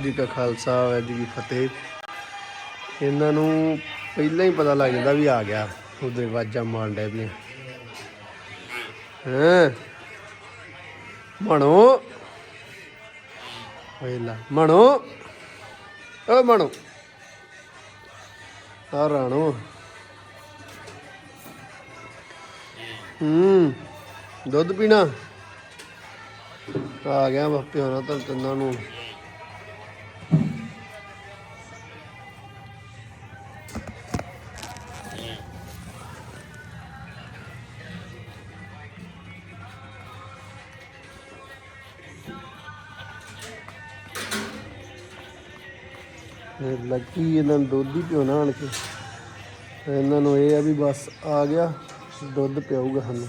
ਜੀ ਕਾ ਖਾਲਸਾ, ਵਾਹਿਗੁਰੂ ਜੀ ਕੀ ਫਤਿਹ। ਇਹਨਾਂ ਨੂੰ ਪਹਿਲਾਂ ਹੀ ਪਤਾ ਲੱਗ ਜਾਂਦਾ ਵੀ ਆ ਗਿਆ ਉਹਦੇ ਵਾਜਾਂ ਮਾਰਨ ਡੈ ਪਈਆਂ ਹਾਂ? ਮਣੋ। ਵੇਲਾ ਮਣੋ। ਓ ਮਣੋ। ਆ ਰਾਣੋ। ਹੂੰ, ਦੁੱਧ ਪੀਣਾ। ਆ ਗਿਆ ਬਾਪਿਆਂ ਨਾਲ ਤਾਂ ਤਿੰਨਾਂ ਨੂੰ। ਲੱਗੀ ਇਹਨਾਂ ਨੂੰ ਦੁੱਧ ਹੀ ਪਿਉਣਾ ਆਣ ਕੇ। ਇਹਨਾਂ ਨੂੰ ਇਹ ਆ ਵੀ ਬਸ ਆ ਗਿਆ, ਦੁੱਧ ਪਿਆਊਗਾ ਸਾਨੂੰ।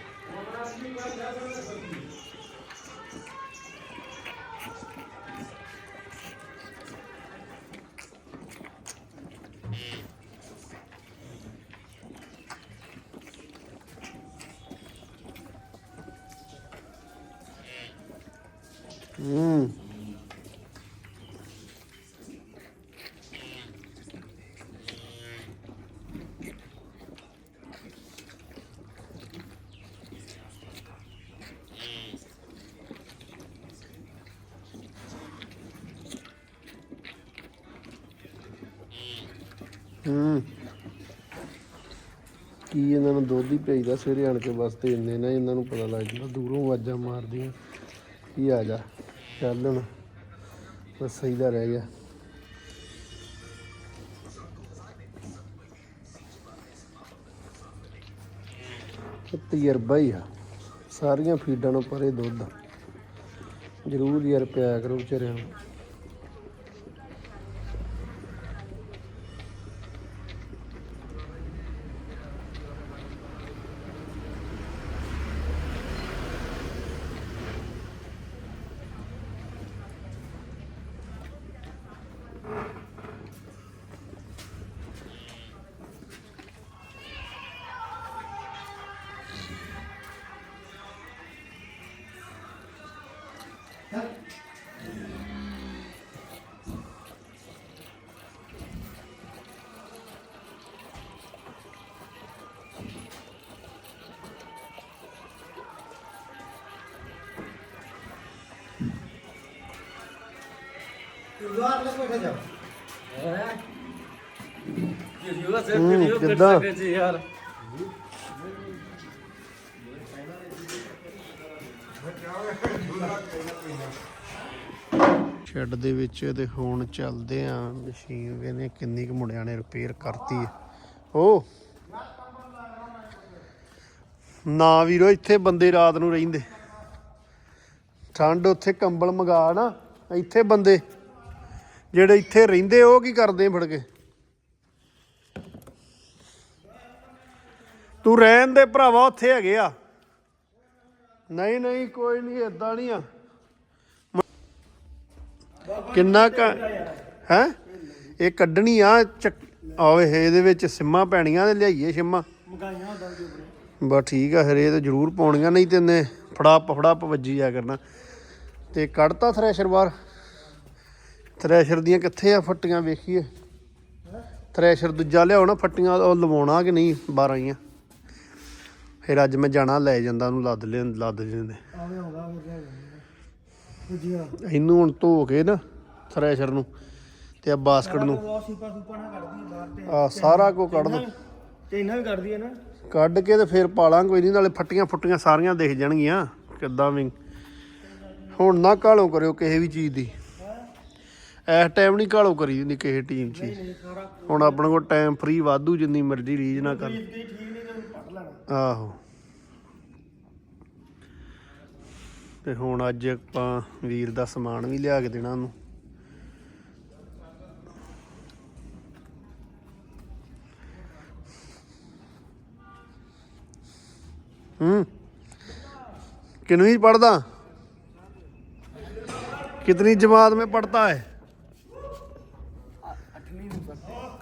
ਹੂੰ। ਕੀ ਇਹਨਾਂ ਨੂੰ ਦੁੱਧ ਹੀ ਭੇਜਦਾ ਸਵੇਰੇ ਆਣ ਕੇ ਬਸ ਤੇ ਇੰਨੇ ਨਾ ਇਹਨਾਂ ਨੂੰ ਪਤਾ ਲੱਗ ਜਾਂਦਾ ਦੂਰੋਂ ਆਵਾਜ਼ਾਂ ਮਾਰਦੀਆਂ। ਕੀ ਆ ਜਾ, ਚੱਲ ਹੁਣ। ਬਸ ਸਹੀ ਦਾ ਰਹਿ ਗਿਆ। ਤਜਰਬਾ ਹੀ ਆ, ਸਾਰੀਆਂ ਫੀਡਾਂ ਨੂੰ ਪਰੇ ਦੁੱਧ। ਜ਼ਰੂਰ ਯਾਰ ਪਿਆ ਕਰੋ ਵਿਚਾਰਿਆਂ ਨੂੰ। ਹੂੰ, ਕਿੱਦਾਂ? ਯਾਰ ਸ਼ੈੱਡ ਦੇ ਵਿੱਚ ਤੇ ਹੁਣ ਚੱਲਦੇ ਆ ਮਸ਼ੀਨ ਵੇਨੇ ਕਿੰਨੀ ਕੁ ਮੁੰਡਿਆਂ ਨੇ ਰਿਪੇਅਰ ਕਰਤੀ ਹੈ ਓ। ਨਾ ਵੀਰੋ ਇੱਥੇ ਬੰਦੇ ਰਾਤ ਨੂੰ ਰਹਿੰਦੇ। ਠੰਡ ਉੱਥੇ ਕੰਬਲ ਮੰਗਾ ਨਾ ਇੱਥੇ ਬੰਦੇ। ਜਿਹੜੇ ਇੱਥੇ ਰਹਿੰਦੇ ਉਹ ਕੀ ਕਰਦੇ ਫੜ ਕੇ? ਤੂੰ ਰਹਿਣ ਦੇ ਭਰਾਵਾ, ਉੱਥੇ ਹੈਗੇ ਆ। ਨਹੀਂ ਨਹੀਂ, ਕੋਈ ਨਹੀਂ, ਏਦਾਂ ਨਹੀਂ ਆ। ਕਿੰਨਾ ਕ ਹੈ? ਇਹ ਕੱਢਣੀ ਆ, ਚੱਕ- ਆਵੇ, ਇਹਦੇ ਵਿੱਚ ਸਿੰਮਾਂ ਪੈਣੀਆਂ ਤੇ ਲਿਆਈਏ ਸਿੰਮਾਂ। ਮਗਾਈਆਂ ਹੁੰਦਾ ਬਸ ਠੀਕ ਆ ਹਰੇ ਤੇ ਜ਼ਰੂਰ ਪਾਉਣੀਆਂ, ਨਹੀਂ ਤੇ ਇਹਨੇ ਫੜਾਪ ਫੜਾਪ ਵੱਜੀ ਜਾ ਕਰਨਾ। ਤੇ ਕੱਢਤਾ ਥ੍ਰੈਸ਼ਰ ਬਾਹਰ। ਥ੍ਰੈਸ਼ਰ ਦੀਆਂ ਕਿੱਥੇ ਆ ਫੱਟੀਆਂ ਵੇਖੀਏ। ਥ੍ਰੈਸ਼ਰ ਦੂਜਾ ਲਿਆਓ ਨਾ ਫੱਟੀਆਂ ਉਹ ਲਵਾਉਣਾ ਕਿ ਨਹੀਂ 12 ਆਈਆਂ ਫਿਰ ਅੱਜ ਮੈਂ ਜਾਣਾ ਲੈ ਜਾਂਦਾ ਉਹਨੂੰ ਲੱਦ ਲੈ ਲੱਦ ਪੁੱਜਿਆ ਇਹਨੂੰ ਹੁਣ ਧੋ ਕੇ ਨਾ ਥ੍ਰੈਸ਼ਰ ਨੂੰ ਤੇ ਆ ਬਾਸਕਟ ਨੂੰ। ਆ ਸਾਰਾ ਕੁਝ ਕੱਢ ਦੋ। ਤੇ ਇਹਨਾਂ ਵੀ ਕੱਢਦੀ ਹੈ ਨਾ। ਕੱਢ ਕੇ ਤੇ ਫਿਰ ਪਾਲਾਂ ਕੋਈ ਨਹੀਂ ਨਾਲੇ ਫੱਟੀਆਂ ਫੁੱਟੀਆਂ ਸਾਰੀਆਂ ਦਿਖ ਜਾਣਗੀਆਂ ਕਿੱਦਾਂ ਵੀ। ਹੁਣ ਨਾ ਕਾਲੋਂ ਕਰਿਓ ਕਿਸੇ ਵੀ ਚੀਜ਼ ਦੀ। ਇਸ ਟਾਈਮ ਨਹੀਂ ਘਾਲੋ ਕਰੀ ਦਿੰਦੀ ਕਿਸੇ ਟੀਮ 'ਚ ਹੀ। ਨਹੀਂ ਸਾਰਾ ਹੁਣ ਆਪਣੇ ਕੋਲ ਟਾਈਮ ਫ੍ਰੀ ਵਾਧੂ ਜਿੰਨੀ ਮਰਜ਼ੀ ਰੀਜ ਨਾ ਕਰ ਖਰੀਦ ਕੇ ਠੀਕ ਨਹੀਂ ਤੇ ਪੱਟ ਲੈਣਾ ਆਹੋ ਤੇ ਹੁਣ ਅੱਜ ਆਪਾਂ ਵੀਰ ਦਾ ਸਮਾਨ ਵੀ ਲਿਆ ਕੇ ਦੇਣਾ ਉਹਨੂੰ ਹੂੰ कितनी पढ़ता कितनी जमात में पढ़ता है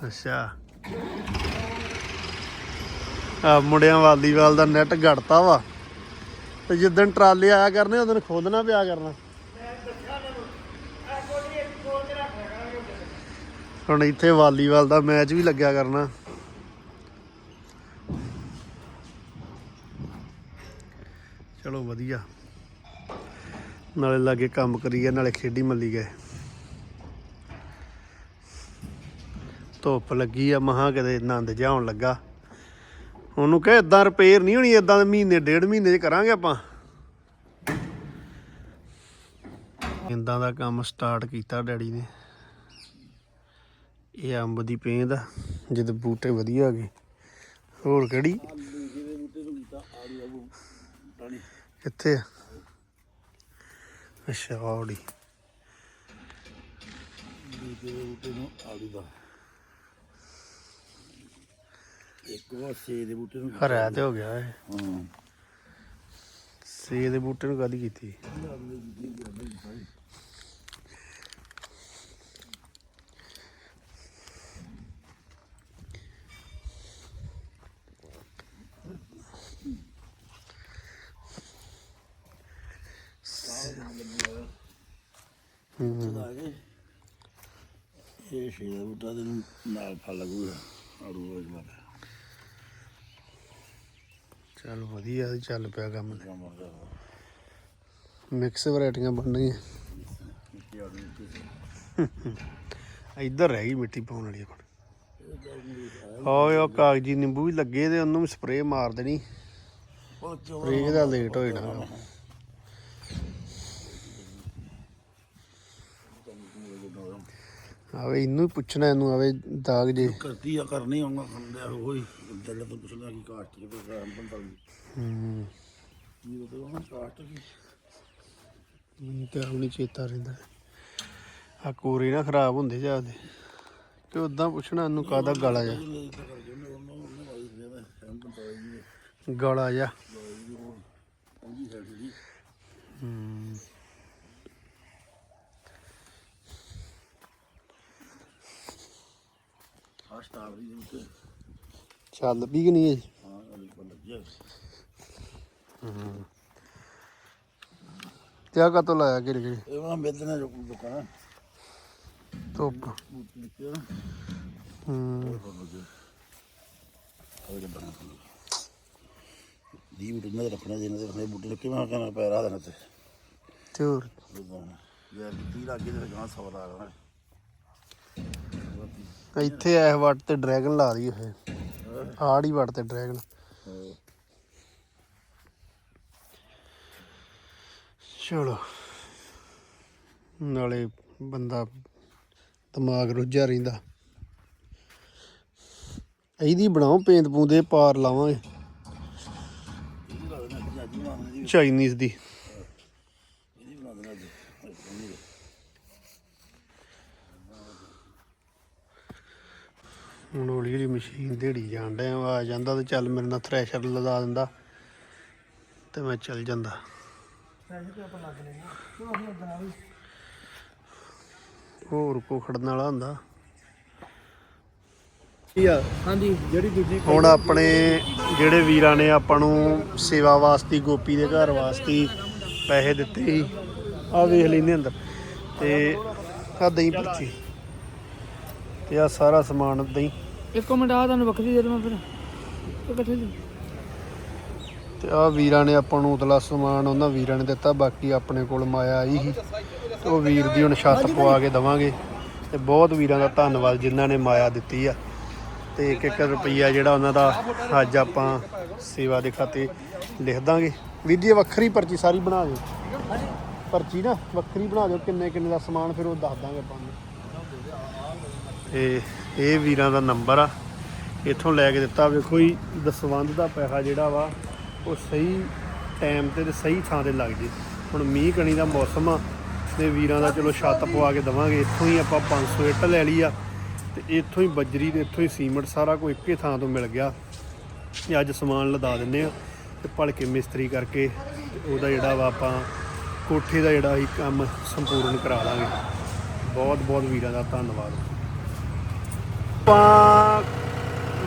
ਅੱਛਾ। ਆ ਮੁੰਡਿਆਂ ਵਾਲੀਵਾਲ ਦਾ ਨੈਟ ਘੜਤਾ ਵਾ। ਤੇ ਜਿੱਦਣ ਟਰਾਲੇ ਆਇਆ ਕਰਨੇ, ਉਦੋਂ ਖੋਦਣਾ ਪਿਆ ਕਰਨਾ। ਹੁਣ ਇੱਥੇ ਵਾਲੀਵਾਲ ਦਾ ਮੈਚ ਵੀ ਲੱਗਿਆ ਕਰਨਾ। ਚਲੋ ਵਧੀਆ। ਨਾਲੇ ਲਾਗੇ ਕੰਮ ਕਰੀਏ, ਨਾਲੇ ਖੇਡੀ ਮੱਲੀ ਗਏ। ਧੁੱਪ ਲੱਗੀ ਆ, ਮਹਾ ਕਿਤੇ ਆਨੰਦ ਜਿਹਾ ਆਉਣ ਲੱਗਾ। ਉਹਨੂੰ ਕਹੇ ਇਦਾਂ ਰਿਪੇਅਰ ਨਹੀਂ ਹੋਣੀ ਇਦਾਂ ਦੇ ਮਹੀਨੇ, ਡੇਢ ਮਹੀਨੇ ਚ ਕਰਾਂਗੇ ਆਪਾਂ। ਇੰਦਾਂ ਦਾ ਕੰਮ ਸਟਾਰਟ ਕੀਤਾ ਡੈਡੀ ਨੇ। ਇਹ ਅੰਬ ਦੀ ਪੇਂਦ ਆ, ਜਦ ਬੂਟੇ ਵਧੀਆ ਆ ਗਏ। ਹੋਰ ਕਿਹੜੀ? ਕਿੱਥੇ ਆ? ਅੱਛਾ ਆਉੜੀ ਇੱਕ ਵਾਰ ਸੇ ਦੇ ਬੂਟੇ ਨੂੰ ਹਰਿਆ ਤੇ ਹੋ ਗਿਆ ਇਹ ਹਾਂ। ਸੇ ਦੇ ਬੂਟੇ ਨੂੰ ਕਾਦੀ ਕੀਤੀ। ਹੂੰ। ਆ ਗਏ ਇਹ ਸੇ ਦਾ ਬੂਟਾ ਦੇ ਨਾਲ ਫਲ ਲੱਗੂਗਾ ਰੋਜ਼ ਮਾਰ ਚੱਲ ਵਧੀਆ ਚੱਲ ਪਿਆ ਕੰਮ ਮਿਕਸ ਵੈਰਾਈਟੀਆਂ ਬਣ ਰਹੀਆਂ। ਇੱਧਰ ਰਹਿ ਗਈ ਮਿੱਟੀ ਪਾਉਣ ਵਾਲੀ ਹੁਣ। ਹੋਏ ਉਹ ਕਾਗਜੀ ਨਿੰਬੂ ਵੀ ਲੱਗੇ ਤੇ ਉਹਨੂੰ ਵੀ ਸਪਰੇਅ ਮਾਰ ਦੇਣੀ। ਸਪਰੇਅ ਦਾ ਲੇਟ ਹੋ ਜਾਣਾ। ਆਵੇ ਇਹਨੂੰ ਹੀ ਪੁੱਛਣਾ ਇਹਨੂੰ ਆਵੇ ਦਾਗ ਜੇ। ਕਰਤੀ ਆ ਕਰਨੀ ਆਉਂਗਾ ਖੰਡਿਆ ਹੋਈ ਦੱਲੇ ਤੋਂ ਪੁੱਛਣਾ ਕਿ ਕਾਸਟ ਕਿ ਤੇ ਗ੍ਰਾਮ 45 ਹੂੰ। ਕੀ ਉਹ ਉਹਨਾਂ ਕਾਸਟ ਕੀ ਮੈਨੂੰ ਤੇ ਨਹੀਂ ਚੇਤਾ ਰਹਿੰਦਾ। ਆ ਕੋਰੇ ਨਾ ਖਰਾਬ ਹੁੰਦੇ ਜਾਂਦੇ ਕਿ ਉਦਾਂ ਪੁੱਛਣਾ ਇਹਨੂੰ ਕਾਦਾ ਗਾਲਾ ਜਾ। ਇਹ ਤਾਂ ਕਰਕੇ ਉਹਨੇ ਉਹਨਾਂ ਉਹਨਾਂ ਵਾਲੀ ਦੇ ਮੈਂ 45 ਦੀ ਗਾਲਾ ਜੀ ਹੂੰ ਆ ਸਟਾਰ ਦੀ ਉੱਤੇ ਚੱਲ ਵੀ ਕਿ ਨਹੀਂ ਹਾਂ ਅਲੀ ਕੋਲ ਲੱਗਿਆ ਤੇ ਆ ਕਤੋਂ ਲਾਇਆ ਗਿਰ ਗਿਰ ਇਹ ਉਹਨਾਂ ਮੇਦਨਾ ਜੋ ਦੁਕਾਨ ਧੁੱਪ। ਬੂਟ ਲਿਖਿਆ ਨਾ ਹੂੰ ਜਿਹਾ ਬਣਾ ਦੀ ਬੂਟ ਨੇ ਰੱਖਣਾ ਜਿਹਨੇ ਦੇ ਰੱਖਣੇ ਬੂਟੇ ਰੱਖੇ ਮੈਂ ਕਹਿੰਦਾ ਪੈਰ ਆ ਦੇਣਾ ਤੇ ਤੇ ਹੋਰ ਯਾਰ ਤੀ ਲੱਗੇ ਤੇ ਗਾਂ ਸੌ ਲਾ ਲੈਣਾ ਇੱਥੇ ਐਸ ਵੱਟ ਤੇ ਡਰੈਗਨ ਲਾ ਰਹੀ ਹੈ ਆੜੀ ਵੱਟ ਤੇ ਡਰੈਗਨ। ਚਲੋ। ਨਾਲੇ ਬੰਦਾ ਦਿਮਾਗ ਰੁੱਝਿਆ ਰਹਿੰਦਾ। ਇਹਦੀ ਬਣਾਓ ਪੇਂਦ ਪੂੰਦੇ ਪਾਰ ਲਾਵਾਂਗੇ। ਚਾਈਨੀਜ਼ ਦੀ ਇਹਦੀ ਬਣਾ ਦੇਣਾ ਅੱਜ ਅੱਜ ਨਹੀਂ ਹੁਣ ਹੌਲੀ ਹੌਲੀ ਮਸ਼ੀਨ ਢੇੜੀ ਜਾਣ ਡਿਆ ਆ ਜਾਂਦਾ ਤੇ ਚੱਲ ਮੇਰੇ ਨਾਲ ਥ੍ਰੈਸ਼ਰ ਲਗਾ ਦਿੰਦਾ ਤੇ ਮੈਂ ਚੱਲ ਜਾਂਦਾ। ਹੋਰ ਕੋ ਖੜਨ ਵਾਲਾ ਹੁੰਦਾ? ਹਾਂਜੀ ਜਿਹੜੀ ਦੂਜੀ ਹੁਣ ਆਪਣੇ ਜਿਹੜੇ ਵੀਰਾਂ ਨੇ ਆਪਾਂ ਨੂੰ ਸੇਵਾ ਵਾਸਤੇ ਗੋਪੀ ਦੇ ਘਰ ਵਾਸਤੇ ਪੈਸੇ ਦਿੱਤੇ ਸੀ ਆ ਵੇਖ ਲੈਂਦੇ ਅੰਦਰ ਤੇ ਆ ਦਹੀਂ ਪਰਚੀ ਤੇ ਆ ਸਾਰਾ ਸਮਾਨ ਦਹੀਂ ਇੱਕ ਮਿੰਟ ਆ ਤੁਹਾਨੂੰ ਵੱਖਰੀ ਦੇ ਦੇਵਾਂ ਫਿਰ। ਇਹ ਇਕੱਠੇ ਦੀ? ਤੇ ਆ ਵੀਰਾਂ ਨੇ ਆਪਾਂ ਨੂੰ ਉਤਲਾ ਸਮਾਨ ਉਹਨਾਂ ਵੀਰਾਂ ਨੇ ਦਿੱਤਾ ਬਾਕੀ ਆਪਣੇ ਕੋਲ ਮਾਇਆ ਆਈ ਸੀ। ਤੇ ਉਹ ਵੀਰ ਦੀ ਹੁਣ ਛੱਤ ਪਵਾ ਕੇ ਦਵਾਂਗੇ। ਤੇ ਬਹੁਤ ਵੀਰਾਂ ਦਾ ਧੰਨਵਾਦ ਜਿਨ੍ਹਾਂ ਨੇ ਮਾਇਆ ਦਿੱਤੀ ਆ। ਤੇ ਇੱਕ ਇੱਕ ਰੁਪਈਆ ਜਿਹੜਾ ਉਹਨਾਂ ਦਾ ਅੱਜ ਆਪਾਂ ਸੇਵਾ ਦੇ ਖਾਤੇ ਲਿਖ ਦਾਂਗੇ। ਵੀਰ ਜੀ ਵੱਖਰੀ ਪਰਚੀ ਸਾਰੀ ਬਣਾ ਦਿਓ। ਪਰਚੀ ਨਾ ਵੱਖਰੀ ਬਣਾ ਦਿਓ ਕਿੰਨੇ ਕਿੰਨੇ ਦਾ ਸਮਾਨ ਫਿਰ ਉਹ ਦੱਸ ਦਾਂਗੇ ਆਪਾਂ ਨੂੰ। ਤੇ ਇਹ ਵੀਰਾਂ ਦਾ ਨੰਬਰ ਆ। ਇੱਥੋਂ ਲੈ ਕੇ ਦਿੱਤਾ। ਵੇਖੋ ਜੀ, ਦਸਵੰਧ ਦਾ ਪੈਸਾ ਜਿਹੜਾ ਵਾ, ਉਹ ਸਹੀ ਟਾਈਮ ਤੇ ਤੇ ਸਹੀ ਥਾਂ ਤੇ ਲੱਗ ਜੇ। ਹੁਣ ਮੀਂਹ ਕਣੀ ਦਾ ਮੌਸਮ ਆ ਤੇ ਵੀਰਾਂ ਦਾ ਚਲੋ ਛੱਤ ਪਵਾ ਕੇ ਦਵਾਂਗੇ। ਇੱਥੋਂ ਹੀ ਆਪਾਂ 500 ਇੱਟ ਲੈ ਲਈ ਆ ਤੇ ਇੱਥੋਂ ਹੀ ਬਜਰੀ ਤੇ ਇੱਥੋਂ ਹੀ ਸੀਮੈਂਟ ਸਾਰਾ ਕੁਝ ਇੱਕੇ ਥਾਂ ਤੋਂ ਮਿਲ ਗਿਆ। ਤੇ ਅੱਜ ਸਮਾਨ ਲਦਾ ਦਿੰਨੇ ਆ ਤੇ ਭਲਕੇ ਮਿਸਤਰੀ ਕਰਕੇ ਉਹਦਾ ਜਿਹੜਾ ਵਾ ਆਪਾਂ ਕੋਠੇ ਦਾ ਜਿਹੜਾ ਹੀ ਕੰਮ ਸੰਪੂਰਨ ਕਰਾ ਲਾਂਗੇ। ਬਹੁਤ ਬਹੁਤ ਵੀਰਾਂ ਦਾ ਧੰਨਵਾਦ। ਆਪਾਂ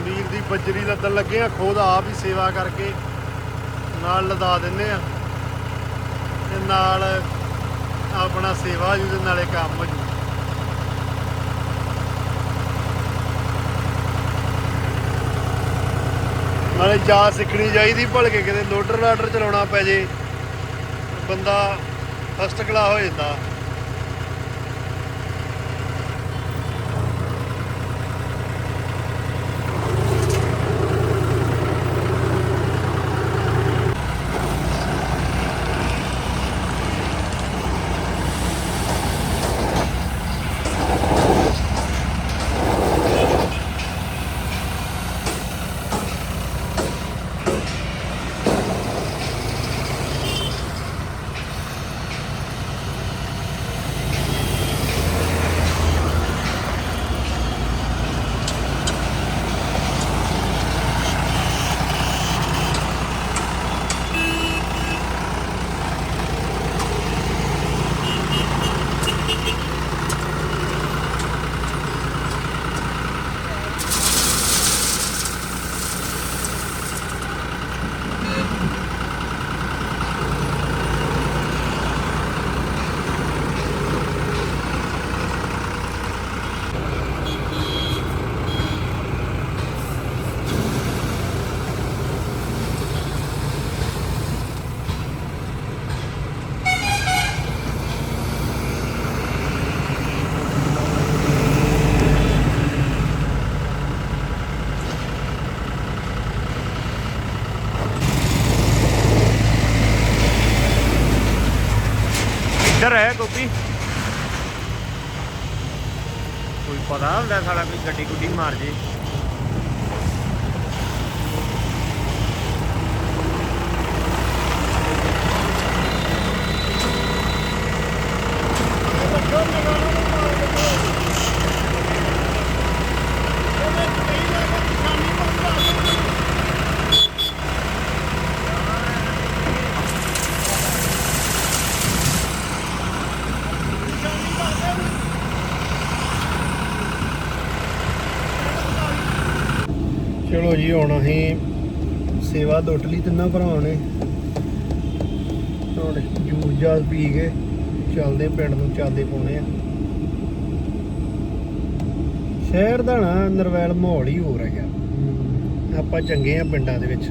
ਵੀਰ ਦੀ ਬੱਜਰੀ ਲੱਦਣ ਲੱਗੇ ਆ, ਖੁਦ ਆਪ ਹੀ ਸੇਵਾ ਕਰਕੇ ਨਾਲ ਲਦਾ ਦਿੰਨੇ ਆ। ਤੇ ਨਾਲ ਆਪਣਾ ਸੇਵਾ ਜੂ ਦੇ ਨਾਲੇ ਕੰਮ ਹੋ ਜੂ। ਨਾਲੇ ਜਾ ਸਿੱਖਣੀ ਚਾਹੀਦੀ, ਭਲਕੇ ਕਿਤੇ ਲੋਡਰ ਲਾਡਰ ਚਲਾਉਣਾ ਪੈ ਜੇ, ਬੰਦਾ ਫਸਟ ਕਲਾ ਹੋ ਜਾਂਦਾ। ਚਲੋ ਜੀ, ਹੁਣ ਅਸੀਂ ਸੇਵਾ ਦੁੱਟ ਲਈ ਤਿੰਨਾਂ ਭਰਾਵਾਂ ਨੇ। ਹੁਣ ਜੂਸ ਜਾਸ ਪੀ ਕੇ ਚੱਲਦੇ ਪਿੰਡ ਨੂੰ ਚੱਲਦੇ ਪਾਉਣੇ ਆ। ਸ਼ਹਿਰ ਦਾ ਨਾ, ਨਰਵੈਲ ਮਾਹੌਲ ਹੀ ਹੋ ਰਿਹਾ ਆਪਾਂ ਚੰਗੇ ਆ ਪਿੰਡਾਂ ਦੇ ਵਿੱਚ।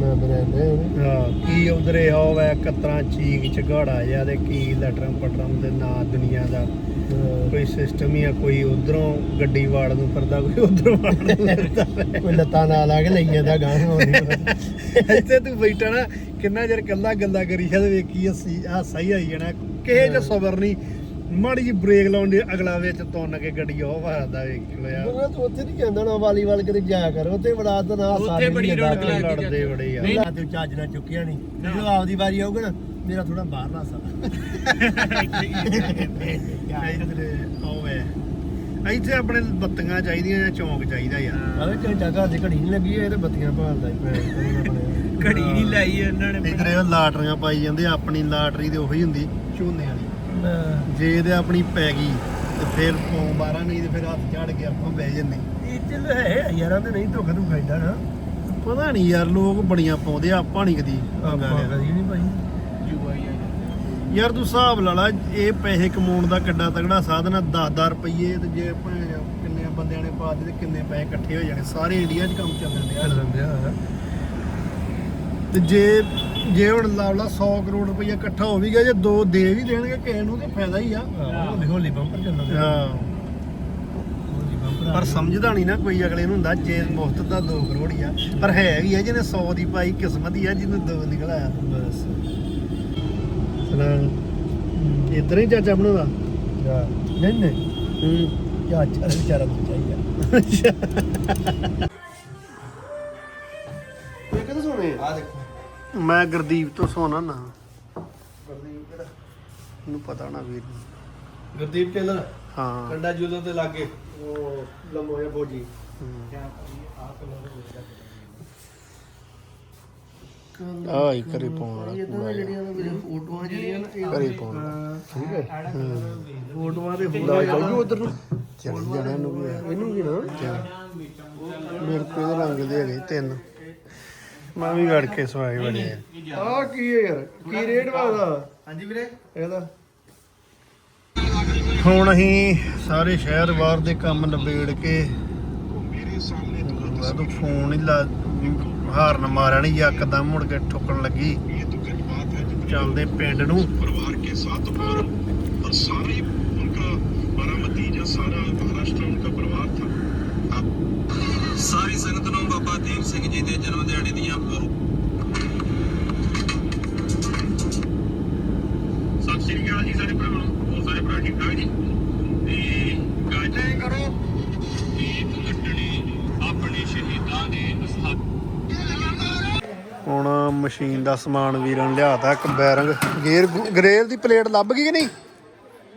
ਮੈਂ ਬਣਾਉਂਦੇ ਹਾਂ ਕੀ ਉਧਰੇ ਹੋਵੇ ਕਤਰਾ ਚੀਕ ਚਗਾੜਾ ਜਾਂ ਤੇ ਕੀ ਲਟਰਮ ਪਟਰਮ ਦੇ ਨਾਂ ਦੁਨੀਆ ਦਾ। ਕੋਈ ਸਿਸਟਮ ਹੀ ਆ ਕੋਈ ਉਧਰੋਂ ਗੱਡੀ ਵਾੜ ਨੂੰ ਫਿਰਦਾ ਕੋਈ ਉਧਰੋਂ ਵਾੜ ਨੂੰ ਫਿਰਦਾ। ਕੋਈ ਲੱਤਾਂ ਨਾਲ ਲਾ ਕੇ ਲਈ ਜਾਂਦਾ ਗਾਂ ਇੱਥੇ ਤੂੰ ਬੈਠਾ ਨਾ ਕਿੰਨਾ ਚਿਰ ਕੱਲਾ ਗੱਲਾਂ ਕਰੀ ਤੇ ਵੇਖੀ ਹੱਸੀ ਹਾਸਾ ਹੀ ਆਈ ਜਾਣਾ। ਕਿਸੇ ਚ ਸਬਰ ਨਹੀਂ ਮਾੜੀ ਜੀ ਬ੍ਰੇਕ ਲਾਉਣ ਦੀ ਅਗਲਾ ਵਿੱਚ ਤੁੰਨ ਕੇ ਗੱਡੀ ਉਹ ਵਾਰਦਾ ਵੇਖ ਲੋ ਯਾਰ। ਮੈਂ ਤਾਂ ਉੱਥੇ ਨਹੀਂ ਕਹਿੰਦਾ ਨਾ ਵਾਲੀਵਾਲ ਕਿਤੇ ਜਾਇਆ ਕਰ ਉੱਥੇ ਬੜਾ ਤਾਂ ਨਾ ਉੱਥੇ ਬੜੀ ਰੌਣਕ ਲੱਗਦੀ ਲੜਦੇ ਬੜੇ ਯਾਰ ਨਾ ਤੇ ਚੱਜ ਨਾਲ ਚੁੱਕਿਆ ਨਹੀਂ ਜਦੋਂ ਆਪਦੀ ਵਾਰੀ ਆਊਗਾ ਨਾ ਮੇਰਾ ਥੋੜਾ ਬਾਹਰ ਨਾ ਆਵੇ ਇੱਥੇ ਆਪਣੇ ਬੱਤੀਆਂ ਚਾਹੀਦੀਆਂ ਜਾਂ ਚੌਂਕ ਚਾਹੀਦਾ ਯਾਰ। ਆਵੇ ਕਿ ਜਗ੍ਹਾ ਤੇ ਘੜੀ ਨਹੀਂ ਲੱਗੀ ਇਹ ਤੇ ਬੱਤੀਆਂ ਭਾਲਦਾ ਹੀ ਘੜੀ ਨਹੀਂ ਲਾਈ ਇਹਨਾਂ ਨੇ। ਇੱਧਰ ਇਹ ਲਾਟਰੀਆਂ ਪਾਈ ਜਾਂਦੇ ਆਪਣੀ ਲਾਟਰੀ ਤੇ ਉਹੀ ਹੁੰਦੀ ਝੋਨੇ ਵਾਲੀ। ਜੇ ਇਹਦੇ ਆਪਣੀ ਪੈ ਗਈ ਤੇ ਫਿਰ ਤੋਂ 12 ਨਹੀਂ ਤੇ ਫਿਰ ਹੱਥ ਝੜ ਕੇ ਆਪਾਂ ਬਹਿ ਜੰਨੇ। ਚੱਲ ਹੈ ਯਾਰਾਂ ਤੇ ਨਹੀਂ ਧੋਖਾ ਧੁਖਾ ਇਦਾਂ ਨਾ। ਪਤਾ ਨਹੀਂ ਯਾਰ ਲੋਕ ਬੜੀਆਂ ਪਾਉਂਦੇ ਆ, ਆਪਾਂ ਨਹੀਂ ਕਦੀ ਪੰਗਾ ਆਪਾਂ ਲਿਆ। ਕਦੀ ਨਹੀਂ ਭਾਈ। ਯਾਰ ਤੂੰ ਹਿਸਾਬ ਲਾ ਲਾ ਇਹ ਪੈਸੇ ਕਮਾਉਣ ਦਾ ਕਿੱਡਾ ਤਗੜਾ ਸਾਧਨ ਆ 10-10 ਰੁਪਏ ਤੇ ਜੇ ਕਿੰਨੇ ਬੰਦਿਆਂ ਨੇ ਪਾ ਦਿੱਤੇ ਕਿੰਨੇ ਪੈਸੇ ਇਕੱਠੇ ਹੋ ਜਾਣੇ ਸਾਰੇ ਇੰਡੀਆ 'ਚ ਕੰਮ ਚੱਲਣ ਦਿਆ। ਤੇ ਜੇ ਜੇ ਹੁਣ ਲਾ ਲਾ 100 ਕਰੋੜ ਰੁਪਏ ਇਕੱਠਾ ਹੋ ਵੀ ਗਿਆ ਜੇ ਦੋ ਦੇ ਵੀ ਦੇਣਗੇ ਕਿਸੇ ਨੂੰ ਤੇ ਫਾਇਦਾ ਹੀ ਆ। ਹੌਲੀ ਹੌਲੀ ਬੰਪਰ ਚੱਲਦਾ ਪਿਆ। ਹਾਂ। ਪਰ ਸਮਝਦਾ ਨਹੀਂ ਨਾ ਕੋਈ ਅਗਲੇ ਨੂੰ ਹੁੰਦਾ ਜੇ ਮੁਫਤ ਦਾ 2 ਕਰੋੜ ਹੀ ਆ। ਪਰ ਹੈ ਵੀ ਆ ਜਿਹਨੇ 100 ਦੀ ਪਾਈ ਕਿਸਮਤ ਹੀ ਆ ਜਿਹਨੂੰ 2 ਨਿਕਲ ਆਇਆ ਬਸ। ਸਲਾਮ। ਇਧਰ ਹੀ ਚਾਚਾ ਬਣਾਉਂਦਾ? ਨਹੀਂ ਨਹੀਂ। ਹੂੰ। ਚਾਰ ਵਿਚਾਰਾ ਚਾਹੀਦਾ ਇਹ ਕਿਹਦੇ ਸੋਨੇ ਆ? ਦੇਖੋ। ਮੈਂ ਗੁਰਦੀਪ ਤੋਂ ਸੋਨਾ ਨਾ। ਗੁਰਦੀਪ ਕਿਹੜਾ ਇਹਨੂੰ ਪਤਾ ਨਾ ਵੀਰ। ਗੁਰਦੀਪ ਟੇਲਰ? ਹਾਂ। ਕੰਡਾ ਜੂਲਰ ਦੇ ਲਾਗੇ। ਉਹ ਲੰਮੋਇਆ ਬੋਜੀ ਆ ਹੀ। ਕਰੇ ਪਾਉਣ ਵਾਲਾ ਪੂਰਾ ਜਿਹਾ। ਫੋਟੋਆਂ ਜਿਹੜੀਆਂ ਨਾ ਇਹ ਘਰੇ ਪਾਉਣ ਠੀਕ ਹੈ। ਫੋਟੋਆਂ ਦੇ ਲਾ ਜਾਈਏ ਉਧਰ ਨੂੰ। ਚੱਲ ਜਾਣਾ ਇਹਨੂੰ ਵੀ ਇਹਨੂੰ ਵੀ ਨਾ ਮੇਰੇ ਕੋਲ ਰੰਗ ਦੇ ਹੈਗੇ ਤਿੰਨ। ਮੈਂ ਵੀ ਵੜ ਕੇ ਸਵਾਈ ਬਣੀ ਹੈ ਆ ਕੀ ਹੈ ਯਾਰ? ਕੀ ਰੇਟ ਵਾਦਾ ਹਾਂਜੀ ਵੀਰੇ। ਇਹਦਾ? ਹੁਣ ਅਸੀਂ ਸਾਰੇ ਸ਼ਹਿਰ ਬਾਹਰ ਦੇ ਕੰਮ ਨਿਬੇੜ ਕੇ ਮੇਰੇ ਫੋਨ ਹੀ ਲਾ ਹਾਰਨ ਮਾਰਿਆ ਨਹੀਂ ਯਕਦਮ ਮੁੜ ਕੇ ਠੁੱਕਣ ਲੱਗੀ। ਚੱਲਦੇ ਪਿੰਡ ਨੂੰ। ਪਰਿਵਾਰ ਕੇ ਸਾਥ ਔਰ ਸਾਰੇ ਮਸ਼ੀਨ ਦਾ ਸਮਾਨ ਵੀਰਾਂ ਲਿਆਤਾ ਇੱਕ ਬੈਰੰਗ ਗੇਅਰ ਗਰੇਲ ਦੀ ਪਲੇਟ ਲੱਭ ਗਈ ਕਿ ਨਹੀਂ?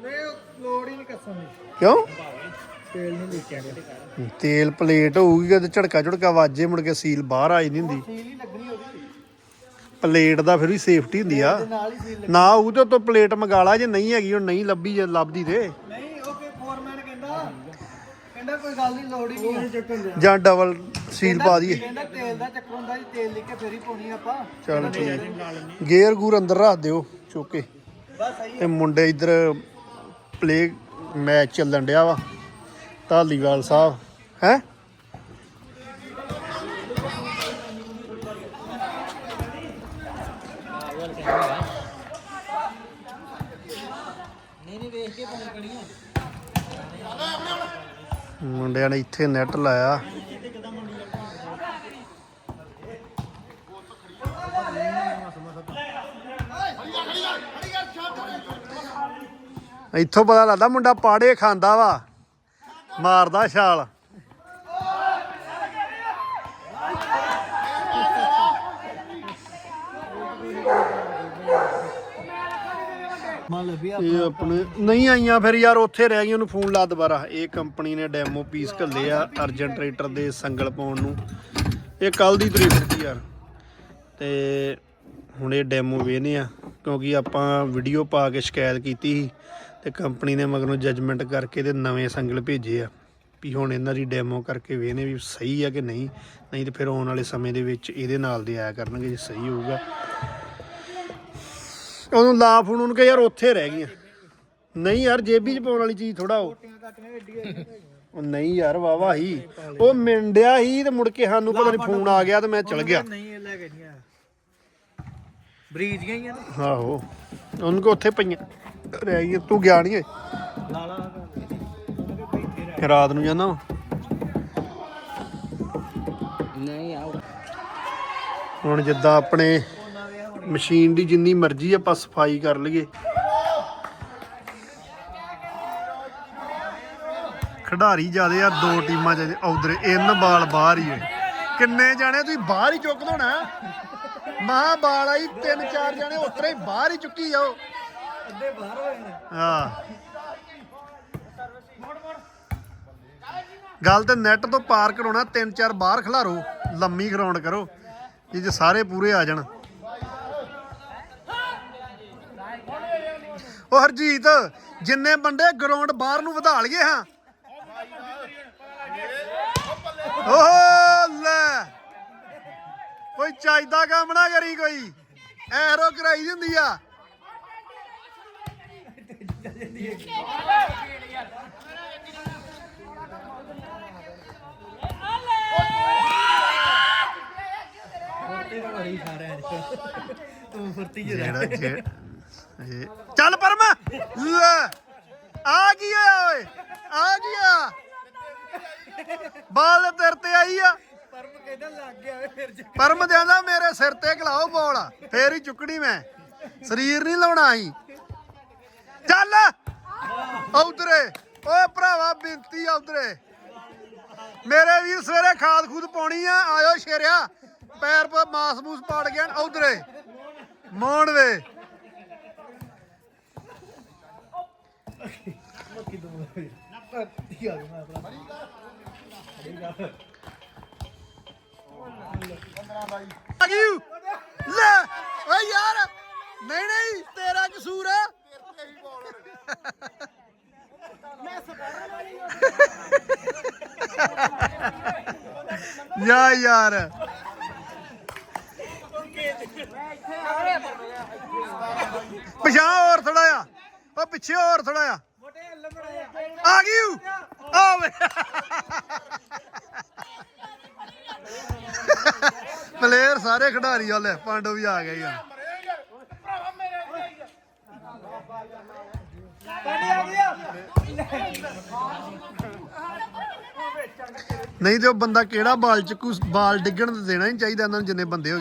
ਨਹੀਂ ਲੋੜ ਹੀ ਨਹੀਂ ਕੱਸਣ ਦੀ। ਕਿਉਂ? ਤੇਲ ਨਹੀਂ ਲੀਕਿਆ ਗਿਆ। ਤੇਲ ਪਲੇਟ ਹੋਊਗੀ ਕਦੇ ਝੜਕਾ ਝੜਕਾ ਵਾਜੇ ਮੁੜ ਕੇ ਸੀਲ ਬਾਹਰ ਆਈ ਨਹੀਂ ਹੁੰਦੀ। ਪਲੇਟ ਦਾ ਫਿਰ ਵੀ ਸੇਫਟੀ ਹੁੰਦੀ ਆ। ਨਾ ਹੋਊ ਤੇ ਉਤੋਂ ਪਲੇਟ ਮੰਗਾ ਲਾ ਜੇ ਨਹੀਂ ਹੈਗੀ ਉਹ ਨਹੀਂ ਲੱਭੀ ਜੇ ਲੱਭਦੀ ਤੇ। ਨਹੀਂ ਉਹ ਕਿ ਫੋਰਮੈਨ ਕਹਿੰਦਾ ਕਹਿੰਦਾ ਕੋਈ ਗੱਲ ਨਹੀਂ ਲੋੜ ਹੀ ਨਹੀਂ ਜਾਂ ਡਬਲ ਸੀਲ ਪਾ ਦਈਏ। ਕਹਿੰਦਾ ਤੇਲ ਦਾ ਚੱਕਰ ਹੁੰਦਾ ਜੀ ਤੇਲ ਲੈ ਕੇ ਫੇਰ ਹੀ ਪਾਉਣੀ ਆਪਾਂ। ਚਲ ਠੀਕ ਗੇਅਰ ਗੂਰ ਅੰਦਰ ਰੱਖ ਦਿਓ ਚੁੱਕ ਤੇ ਮੁੰਡੇ ਇੱਧਰ ਪਲੇ ਮੈਚ ਚੱਲਣ ਡਿਆ ਵਾ ਢਾਲੀਵਾਲ ਸਾਹਿਬ। ਹੈ? ਮੁੰਡਿਆਂ ਨੇ ਇੱਥੇ ਨੈਟ ਲਾਇਆ। ਇੱਥੋਂ ਪਤਾ ਲੱਗਦਾ ਮੁੰਡਾ ਪਾੜੇ ਖਾਂਦਾ ਵਾ। ਮਾਰਦਾ ਛਾਲ। ਇਹ ਆਪਣੇ ਨਹੀਂ ਆਈਆਂ ਫਿਰ ਯਾਰ, ਉੱਥੇ ਰਹਿ ਗਈ, ਉਹਨੂੰ ਫੋਨ ਲਾ ਦੁਬਾਰਾ। ਇਹ ਕੰਪਨੀ ਨੇ ਡੈਮੋ ਪੀਸ ਘੱਲੇ ਆ, ਅਰਜਨ ਟਰੈਕਟਰ ਦੇ ਸੰਗਲ ਪਾਉਣ ਨੂੰ। ਇਹ ਕੱਲ ਦੀ ਤਰੀਕ ਸੀ ਯਾਰ। ਤੇ ਹੁਣ ਇਹ ਡੈਮੋ ਵੇਨੇ ਆ। ਕਿਉਂਕਿ ਆਪਾਂ ਵੀਡੀਓ ਪਾ ਕੇ ਸ਼ਿਕਾਇਤ ਕੀਤੀ ਸੀ ਤੇ ਕੰਪਨੀ ਨੇ ਮਗਰੋਂ ਜੱਜਮੈਂਟ ਕਰਕੇ ਤੇ ਨਵੇਂ ਸੰਗਲ ਭੇਜੇ ਆ ਵੀ ਹੁਣ ਇਹਨਾਂ ਦੀ ਡੈਮੋ ਕਰਕੇ ਵੇਨੇ ਵੀ ਸਹੀ ਆ ਕਿ ਨਹੀਂ ਨਹੀਂ ਤੇ ਫਿਰ ਆਉਣ ਵਾਲੇ ਸਮੇਂ ਦੇ ਵਿੱਚ ਇਹਦੇ ਨਾਲ ਦੇ ਆਇਆ ਕਰਨਗੇ ਜੇ ਸਹੀ ਹੋਊਗਾ। ਉਹਨੂੰ ਲਾ ਫੋਨ ਉਹਨੂੰ ਕਿ ਯਾਰ ਉੱਥੇ ਰਹਿ ਗਈਆਂ। ਨਹੀਂ ਯਾਰ ਜੇਬੀ ਚ ਪਾਉਣ ਵਾਲੀ ਚੀਜ਼ ਥੋੜਾ ਉਹ। ਉਹ ਨਹੀਂ ਯਾਰ ਵਾਵਾ ਹੀ। ਉਹ ਮਿੰਡਿਆ ਹੀ ਤੇ ਮੁੜ ਕੇ ਸਾਨੂੰ ਪਤਾ ਨਹੀਂ ਫੋਨ ਆ ਗਿਆ ਤੇ ਮੈਂ ਚਲ ਗਿਆ। ਨਹੀਂ ਇਹ ਲੈ ਕੇ ਬਰੀਜ ਗਈਆਂ ਨੇ। ਆਹੋ। ਉਹਨੂੰ ਕੋ ਉੱਥੇ ਪਈਆਂ। ਰਹਿ ਗਈਆਂ ਤੂੰ ਗਿਆ ਨਹੀਂ ਏ ਲਾ ਲਾ ਫਿਰ ਰਾਤ ਨੂੰ ਜਾਂਦਾ ਵਾ? ਨਹੀਂ ਆਉ ਹੁਣ ਜਿੱਦਾਂ ਆਪਣੇ ਮਸ਼ੀਨ ਦੀ ਜਿੰਨੀ ਮਰਜ਼ੀ ਆਪਾਂ ਸਫ਼ਾਈ ਕਰ ਲਈਏ। ਖਿਡਾਰੀ ਜਿਆਦੇ ਆ ਦੋ ਟੀਮਾਂ ਚ ਉਧਰ ਇਨ ਬਾਲ ਬਾਹਰ ਹੀ ਏ ਕਿੰਨੇ ਜਾਣੇ ਤੁਸੀਂ ਬਾਹਰ ਹੀ ਚੁੱਕ ਦੋਣਾ ਮਾਂ ਬਾਲ ਆਈ ਤਿੰਨ ਚਾਰ ਜਾਣੇ ਉਤਰੇ ਹੀ ਬਾਹਰ ਹੀ ਚੁੱਕੀ ਜਾਓ। ਅੱਧੇ ਬਾਹਰ ਹੋਏ ਨੇ। ਹਾਂ। ਗੱਲ ਤੇ ਨੈਟ ਤੋਂ ਪਾਰ ਕਰਾਉਣਾ ਤਿੰਨ ਚਾਰ ਬਾਹਰ ਖਿਲਾਰੋ ਲੰਮੀ ਗਰਾਊਂਡ ਕਰੋ ਜੇ ਸਾਰੇ ਪੂਰੇ ਆ ਜਾਣ। ਉਹ ਹਰਜੀਤ ਜਿੰਨੇ ਬੰਦੇ ਗਰਾਊਂਡ ਬਾਹਰ ਨੂੰ ਵਧਾ ਲਈਏ ਹਾਂ। ਓਹ ਲੈ। ਕੋਈ ਚਾਹੀਦਾ ਕੰਮ ਨਾ ਕਰੀ ਕੋਈ। ਐਰੋ ਕਰਾਈ ਹੁੰਦੀ ਆ। ਤਾਂ ਫੁਰਤੀ ਜਿਹੜਾ ਚੱਲ ਪਰਮ। ਲੈ। ਆ ਕੀ ਆ ਓਏ? ਆ ਕੀ ਆ? ਬਾਲ ਤੇਰੇ ਤੇ ਆਈ ਆ। ਪਰਮ ਕਹਿੰਦਾ ਲੱਗ ਗਿਆ ਵੇ ਫਿਰ ਜਾ। ਪਰਮ ਕਹਿੰਦਾ ਮੇਰੇ ਸਿਰ ਤੇ ਖਲਾਓ ਬੋਲ। ਫੇਰ ਹੀ ਚੁੱਕਣੀ ਮੈਂ। ਸਰੀਰ ਨਹੀਂ ਲਾਉਣਾ ਹੀ ਚੱਲ! ਉਧਰੇ। ਓਏ ਭਰਾਵਾ ਬੇਨਤੀ ਆ ਉਧਰੇ। ਮੇਰੇ ਵੀਰ ਸਵੇਰੇ ਖਾਦ ਖੂਦ ਪਾਉਣੀ ਆ। ਆਇਓ ਸ਼ੇਰਿਆ। ਪੈਰ ਪਾ ਮਾਸ ਮੂਸ ਪਾੜ ਗਿਆ ਉਧਰੇ। ਮੋਣ ਵੇ। ਆ ਗਈ ਲੈ ਓ ਯਾਰ, ਨਹੀਂ ਨਹੀਂ, ਤੇਰਾ ਕਸੂਰ ਹੈ ਯਾ ਯਾਰ। ਪਿਛਾ ਹੋਰ ਥੋੜਾ ਆ ਉਹ ਪਿੱਛੇ ਹੋਰ ਥੋੜਾ ਆ ਆ ਗਈ ਆ ਵੇ ਪਲੇਅਰ ਸਾਰੇ ਖਿਡਾਰੀ ਵਾਲੇ, ਪਾਂਡੋ ਵੀ ਆ ਗਏ ਯਾਰ ਨਹੀਂ ਤੇ ਉਹ ਬੰਦਾ ਕਿਹੜਾ ਬਾਲ ਚੱਕੂ ਬਾਲ ਡਿੱਗਣ ਤੇ ਦੇਣਾ ਨਹੀਂ ਚਾਹੀਦਾ, ਇਹਨਾਂ ਨੂੰ ਜਿੰਨੇ ਬੰਦੇ ਹੋ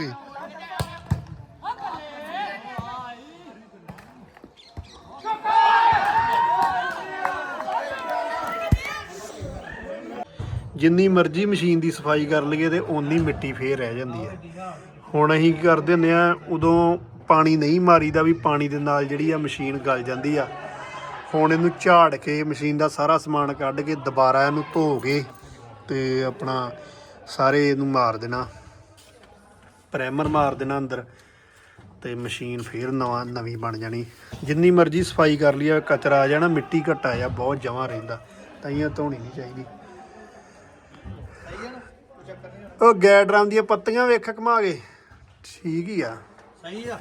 ਜਿੰਨੀ ਮਰਜ਼ੀ ਮਸ਼ੀਨ ਦੀ ਸਫ਼ਾਈ ਕਰ ਲਈਏ ਤੇ ਓਨੀ ਮਿੱਟੀ ਫੇਰ ਰਹਿ ਜਾਂਦੀ ਹੈ। ਹੁਣ ਅਸੀਂ ਕੀ ਕਰਦੇ ਹੁੰਦੇ ਆ ਉਦੋਂ ਪਾਣੀ ਨਹੀਂ ਮਾਰੀਦਾ ਵੀ ਪਾਣੀ ਦੇ ਨਾਲ ਜਿਹੜੀ ਆ ਮਸ਼ੀਨ ਗਲ ਜਾਂਦੀ ਆ। ਹੁਣ ਇਹਨੂੰ ਝਾੜ ਕੇ ਮਸ਼ੀਨ ਦਾ ਸਾਰਾ ਸਮਾਨ ਕੱਢ ਕੇ ਦੁਬਾਰਾ ਇਹਨੂੰ ਧੋ ਕੇ ਤੇ ਆਪਣਾ ਸਾਰੇ ਇਹਨੂੰ ਮਾਰ ਦੇਣਾ। ਪ੍ਰਾਈਮਰ ਮਾਰ ਦੇਣਾ ਅੰਦਰ ਤੇ ਮਸ਼ੀਨ ਫੇਰ ਨਵਾਂ, ਨਵੀਂ ਬਣ ਜਾਣੀ। ਜਿੰਨੀ ਮਰਜ਼ੀ ਸਫ਼ਾਈ ਕਰ ਲਈਏ, ਕਚਰਾ ਆ ਜਾਣਾ, ਮਿੱਟੀ ਘਟਾ ਜਾ ਬਹੁਤ ਜਮਾ ਰਹਿੰਦਾ। ਤਾਂ ਇਹ ਧੋਣੀ ਨਹੀਂ ਚਾਹੀਦੀ। ਉਹ ਗੈਰ ਡਰਮ ਦੀਆਂ ਪੱਤੀਆਂ ਵੇਖ ਘਮਾ ਕੇ। ਠੀਕ ਹੀ ਆ। ਸਹੀ ਆ।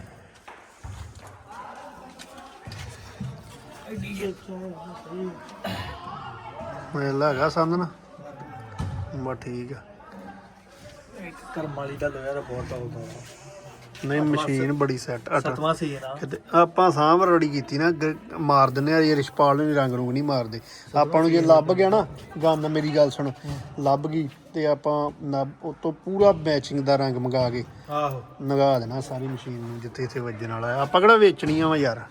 ਮੇਲਾ ਹੈਗਾ ਸੰਦਨ ਬਾ ਠੀਕ ਆ। ਇੱਕ ਕਰਮ ਵਾਲੀ ਦਾ ਲੋਇਆ ਬਹੁਤ ਆਉਂਦਾ ਨਹੀਂ ਮਸ਼ੀਨ ਬੜੀ ਸੈੱਟ ਸਤਵਾਂ ਸੀ ਨਾ ਆਪਾਂ ਸਾਂਭ ਰੜੀ ਕੀਤੀ ਨਾ ਗ- ਮਾਰ ਦਿੰਨੇ ਆ ਇਹ ਰਿਸ਼ਪਾਲ ਨੂੰ ਰੰਗ ਰੂੰਗ ਨਹੀਂ ਮਾਰਦੇ। ਆਪਾਂ ਨੂੰ ਜੇ ਲੱਭ ਗਿਆ ਨਾ ਗੰਨ ਮੇਰੀ ਗੱਲ ਸੁਣ ਲੱਭ ਗਈ ਤੇ ਆਪਾਂ ਨੱਬ- ਉਹ ਤੋਂ ਪੂਰਾ ਮੈਚਿੰਗ ਦਾ ਰੰਗ ਮੰਗਾ ਕੇ ਆਹੋ। ਨਗਾ ਦੇਣਾ ਸਾਰੀ ਮਸ਼ੀਨ ਨੂੰ ਜਿੱਥੇ ਇੱਥੇ ਵੱਜਣ ਵਾਲਾ ਆ ਆਪਾਂ ਕਿਹੜਾ ਵੇਚਣੀਆਂ ਵਾ ਯਾਰ?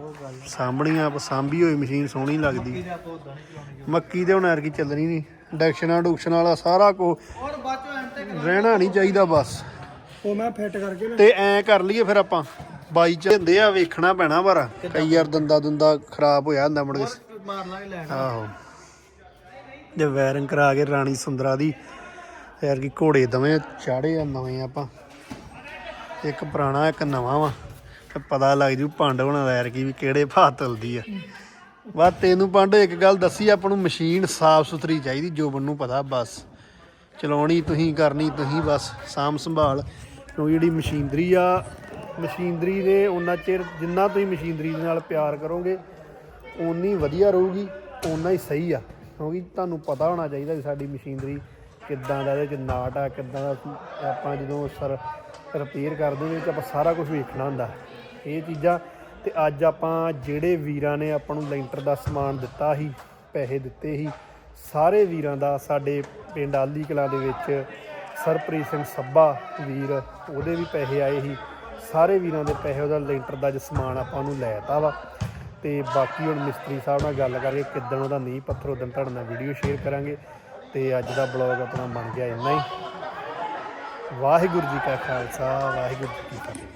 ਉਹ ਗੱਲ ਸਾਂਭਣੀਆਂ ਆਪਾਂ ਸਾਂਭੀ ਹੋਈ ਮਸ਼ੀਨ ਸੋਹਣੀ ਲੱਗਦੀ। ਇਹਦਾ ਆਪਾਂ ਉਦਾਂ ਨਹੀਂ ਚਲਾਉਣੀ ਮੱਕੀ ਤੇ ਹੁਣ ਐਰਕੀ ਚੱਲਣੀ ਨਹੀਂ ਡੈਕਸ਼ਨਾਂ ਡੁਕਸ਼ਨ ਵਾਲਾ ਸਾਰਾ ਕੋ ਔਰ ਬਾਅਦ ਐਂਡ ਤੇ ਰਹਿਣਾ ਨਹੀਂ ਚਾਹੀਦਾ ਬਸ। ਉਹ ਮੈਂ ਫਿੱਟ ਕਰਕੇ ਤੇ ਐ ਕਰ ਲਈਏ ਫਿਰ ਆਪਾਂ। ਬਾਈ ਚ ਹੁੰਦੇ ਆ ਵੇਖਣਾ ਪੈਣਾ ਪਰ ਕਈ ਯਾਰ ਦੰਦਾ ਦੁੰਦਾ ਖਰਾਬ ਹੋਇਆ ਹੁੰਦਾ ਮੁੜ ਕੇ। ਮਾਰ ਲਾਂਗੇ ਲੈਣ। ਆਹੋ। ਜੇ ਵੈਰਿੰਗ ਕਰਾ ਕੇ ਰਾਣੀ ਸੁੰਦਰਾ ਦੀ। ਯਾਰ ਕੀ ਘੋੜੇ ਦਵੇਂ ਚਾੜੇ ਆ ਨਵੇਂ ਆਪਾਂ। ਇੱਕ ਪੁਰਾਣਾ ਇੱਕ ਨਵਾਂ ਵਾ। ਤੇ ਪਤਾ ਲੱਗ ਜੂ ਪੰਡ ਹੋਣਾ ਦਾ ਯਾਰ ਕੀ ਵੀ ਕਿਹੜੇ ਭਾਅ ਤੁਲਦੀ ਆ। ਵਾ ਤੈਨੂੰ ਪੰਡ ਇੱਕ ਗੱਲ ਦੱਸੀ ਆਪਾਂ ਨੂੰ ਮਸ਼ੀਨ ਸਾਫ਼ ਸੁਥਰੀ ਚਾਹੀਦੀ ਜੋਬਨ ਨੂੰ ਪਤਾ ਬਸ। ਚਲਾਉਣੀ ਤੁਸੀਂ ਕਰਨੀ ਤੁਸੀਂ ਬਸ। ਸਾਂਭ ਸੰਭਾਲ। ਕਿਉਂਕਿ ਜਿਹੜੀ ਮਸ਼ੀਨਰੀ ਆ, ਮਸ਼ੀਨਰੀ ਦੇ ਉਹਨਾਂ ਚਿਰ ਜਿੰਨਾ ਤੁਸੀਂ ਮਸ਼ੀਨਰੀ ਦੇ ਨਾਲ ਪਿਆਰ ਕਰੋਗੇ, ਓਨੀ ਵਧੀਆ ਰਹੂਗੀ, ਓਨਾ ਹੀ ਸਹੀ ਆ। ਕਿਉਂਕਿ ਤੁਹਾਨੂੰ ਪਤਾ ਹੋਣਾ ਚਾਹੀਦਾ ਵੀ ਸਾਡੀ ਮਸ਼ੀਨਰੀ ਕਿੱਦਾਂ ਦਾ ਇਹਦੇ ਚ ਨਾਟ ਆ, ਕਿੱਦਾਂ ਦਾ ਆਪਾਂ ਜਦੋਂ ਸਰ ਰਿਪੇਅਰ ਕਰਦੇ ਹਾਂ ਵਿੱਚ ਆਪਾਂ ਸਾਰਾ ਕੁਝ ਵੇਖਣਾ ਹੁੰਦਾ। ਇਹ ਚੀਜ਼ਾਂ ਤੇ ਅੱਜ ਆਪਾਂ ਜਿਹੜੇ ਵੀਰਾਂ ਨੇ ਆਪਾਂ ਨੂੰ ਲੈਂਟਰ ਦਾ ਸਮਾਨ ਦਿੱਤਾ ਸੀ, ਪੈਸੇ ਦਿੱਤੇ ਸੀ, ਸਾਰੇ ਵੀਰਾਂ ਦਾ ਸਾਡੇ ਪਿੰਡ ਆਲੀ ਕਲਾਂ ਦੇ ਵਿੱਚ ਸਰਪ੍ਰੀਤ ਸਿੰਘ ਸੱਬਾ ਵੀਰ, ਉਹਦੇ ਵੀ ਪੈਸੇ ਆਏ ਸੀ। ਸਾਰੇ ਵੀਰਾਂ ਦੇ ਪੈਸੇ ਉਹਦਾ ਲੈਂਟਰ ਦਾ ਅੱਜ ਸਮਾਨ ਆਪਾਂ ਨੂੰ ਲੈਤਾ ਵਾ। ਤੇ ਬਾਕੀ ਹੁਣ ਮਿਸਤਰੀ ਸਾਹਿਬ ਨਾਲ ਗੱਲ ਕਰਕੇ ਕਿੱਦਣ ਉਹਦਾ ਨੀਂਹ ਪੱਥਰ, ਉਦੋਂ ਤੁਹਾਡੇ ਨਾਲ ਵੀਡੀਓ ਸ਼ੇਅਰ ਕਰਾਂਗੇ। ਤੇ ਅੱਜ ਦਾ ਬਲੌਗ ਆਪਣਾ ਬਣ ਗਿਆ ਇੰਨਾ ਹੀ। ਵਾਹਿਗੁਰੂ ਜੀ ਕਾ ਖਾਲਸਾ, ਵਾਹਿਗੁਰੂ ਜੀ ਕੀ ਫਤਿਹ।